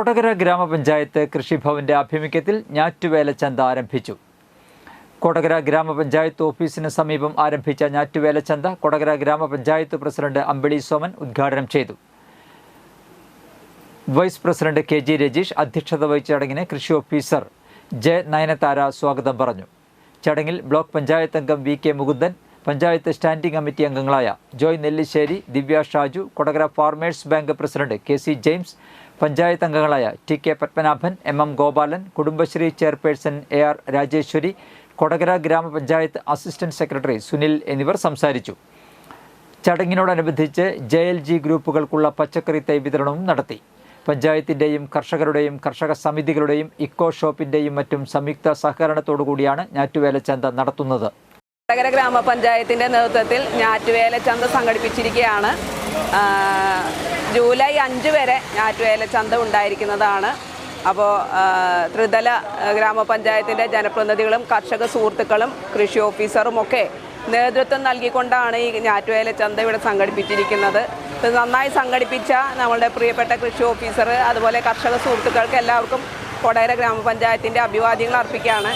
കൊടകര ഗ്രാമപഞ്ചായത്ത് കൃഷിഭവന്റെ ആഭിമുഖ്യത്തിൽ ഞാറ്റുവേല ചന്ത ആരംഭിച്ചു. കൊടകര ഗ്രാമപഞ്ചായത്ത് ഓഫീസിന് സമീപം ആരംഭിച്ച ഞാറ്റുവേല ചന്ത കൊടകര ഗ്രാമപഞ്ചായത്ത് പ്രസിഡന്റ് അമ്പിളി സോമൻ ഉദ്ഘാടനം ചെയ്തു. Vice president K G Rajeesh അധ്യക്ഷത വഹിച്ച ചടങ്ങിന് കൃഷി ഓഫീസർ ജെ നയനതാര സ്വാഗതം പറഞ്ഞു. ചടങ്ങിൽ ബ്ലോക്ക് പഞ്ചായത്ത് അംഗം V K Mukundan panchayat standing committee അംഗങ്ങളായ Joy Nelliserry Divya Shaju Kodakara farmers bank president K C James panchayat അംഗങ്ങളായ T K Padmanabhan M M Gopalan Kudumbashree chairperson A R Rajeshwari Kodakara gramapanchayat assistant secretary Sunil എന്നിവർ സംസാരിച്ചു. ചടങ്ങിനോടനുബന്ധിച്ച് J L G ഗ്രൂപ്പുകൾക്കുള്ള പച്ചക്കറി തൈ വിതരണവും നടത്തി. പഞ്ചായത്തിന്റെയും കർഷകരുടെയും കർഷക സമിതികളുടെയും ഇക്കോ ഷോപ്പിന്റെയും മറ്റും സംയുക്ത സഹകരണത്തോടു കൂടിയാണ് ഞാറ്റുവേല ചന്ത നടത്തുന്നത്. കൊടകര ഗ്രാമപഞ്ചായത്തിന്റെ നേതൃത്വത്തിൽ ഞാറ്റുവേല ചന്ത സംഘടിപ്പിച്ചിരിക്കുകയാണ് ജൂലൈ അഞ്ച് വരെ ഞാറ്റുവേല ചന്ത ഉണ്ടായിരിക്കുന്നതാണ്. അപ്പോൾ ത്രിതല ഗ്രാമപഞ്ചായത്തിന്റെ ജനപ്രതിനിധികളും കർഷക സുഹൃത്തുക്കളും കൃഷി ഓഫീസറും ഒക്കെ നേതൃത്വം നൽകിക്കൊണ്ടാണ് ഈ ഞാറ്റുവേല ചന്ത ഇവിടെ സംഘടിപ്പിച്ചിരിക്കുന്നത്. ഇത് നന്നായി സംഘടിപ്പിച്ച നമ്മളുടെ പ്രിയപ്പെട്ട കൃഷി ഓഫീസർ അതുപോലെ കർഷക സുഹൃത്തുക്കൾക്ക് എല്ലാവർക്കും കൊടേര ഗ്രാമപഞ്ചായത്തിന്റെ അഭിവാദ്യങ്ങൾ അർപ്പിക്കുകയാണ്.